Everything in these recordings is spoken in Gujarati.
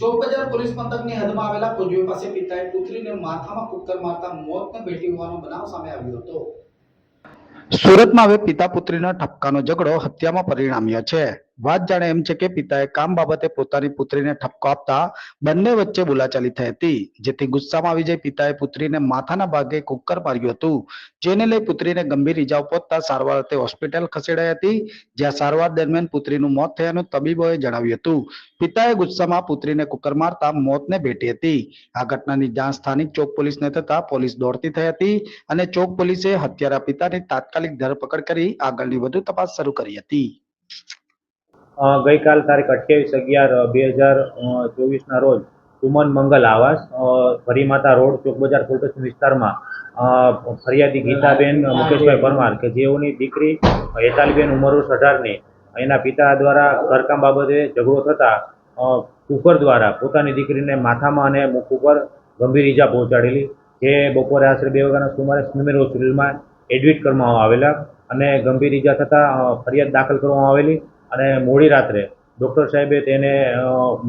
ચોકબજાર પોલીસ મથકની હદમાં આવેલા કોજવે પાસે પિતાએ પુત્રીને માથામાં કુક્કર મારતા મોતને ભેટી હોવાનો બનાવ સામે આવ્યો હતો. સુરતમાં હવે પિતા પુત્રીના ઠપકાનો ઝઘડો હત્યામાં પરિણામ્યો છે. વાત જાણે એમ છે કે પિતાએ કામ બાબતે પોતાની પુત્રીને ઠપકો આપતા બંને વચ્ચે બોલાચાલી થઈ હતી. જેથી ગુસ્સામાં આવી જઈ પિતાએ પુત્રીને માથાના ભાગે કુક્કર માર્યું હતું. જેને લઈ પુત્રીને ગંભીર ઈજાઓ પહોંચતા સારવાર અર્થે હોસ્પિટલ ખસેડાઈ હતી. જ્યાં સારવાર દરમિયાન પુત્રીનું મોત થયાનું તબીબોએ જણાવ્યું હતું. પિતાએ ગુસ્સામાં પુત્રીને કુક્કર મારતા મોતને ભેટી હતી. આ ઘટનાની જાણ સ્થાનિક ચોક પોલીસને થતા પોલીસ દોડતી થઈ હતી અને ચોક પોલીસે હત્યારા પિતાની તાત્કાલિક ધરપકડ કરી આગળની વધુ તપાસ શરૂ કરી હતી. ગઈકાલ તારીખ અઠ્યાવીસ અગિયાર બે હજાર ચોવીસના રોજ સુમન મંગલ આવાસ ફરીમાતા રોડ ચોકબજાર બજાર સ્ટેશન વિસ્તારમાં ફરિયાદી ગીતાબેન મુકેશભાઈ પરમાર કે જેઓની દીકરી હેતાલીબેન ઉંમર વર્ષ અઢારની, એના પિતા દ્વારા ઘરકામ બાબતે ઝઘડો થતાં કુકર દ્વારા પોતાની દીકરીને માથામાં અને મુખ ઉપર ગંભીર ઈજા પહોંચાડેલી, જે બપોરે આશરે બે વાગ્યાના સુમારે સ્મીમેર હોસ્પિટલમાં એડમિટ કરવામાં આવેલા અને ગંભીર ઈજા થતાં ફરિયાદ દાખલ કરવામાં આવેલી અને મોડી રાત્રે ડૉક્ટર સાહેબે તેને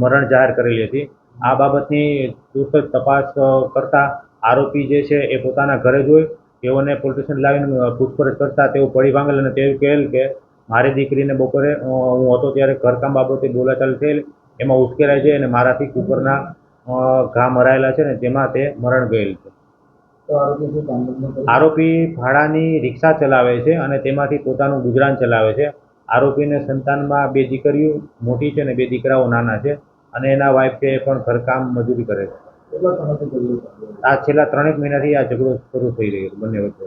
મરણ જાહેર કરેલી હતી. આ બાબતની તુરત જ તપાસ કરતાં આરોપી જે છે એ પોતાના ઘરે જોઈ તેઓને પોલીસ સ્ટેશન લાવીને પૂછપરછ કરતા તેઓ પડી ભાંગેલ અને તેવું કહેલ કે મારી દીકરીને બપોરે હું હતો ત્યારે ઘરકામ બાબતે બોલાચાલ થયેલ. એમાં ઉશ્કેરાય છે અને મારાથી કુકરના ઘા મરાયેલા છે ને તેમાં તે મરણ ગયેલ છે. આરોપી ભાડાની રિક્ષા ચલાવે છે અને તેમાંથી પોતાનું ગુજરાન ચલાવે છે. આરોપીને સંતાનમાં બે દીકરીઓ મોટી છે ને બે દીકરાઓ નાના છે અને એના વાઈફ છે એ પણ ઘરકામ મજૂરી કરે છે. આ છેલ્લા ત્રણેક મહિનાથી આ ઝઘડો શરૂ થઈ રહ્યો બંને વચ્ચે.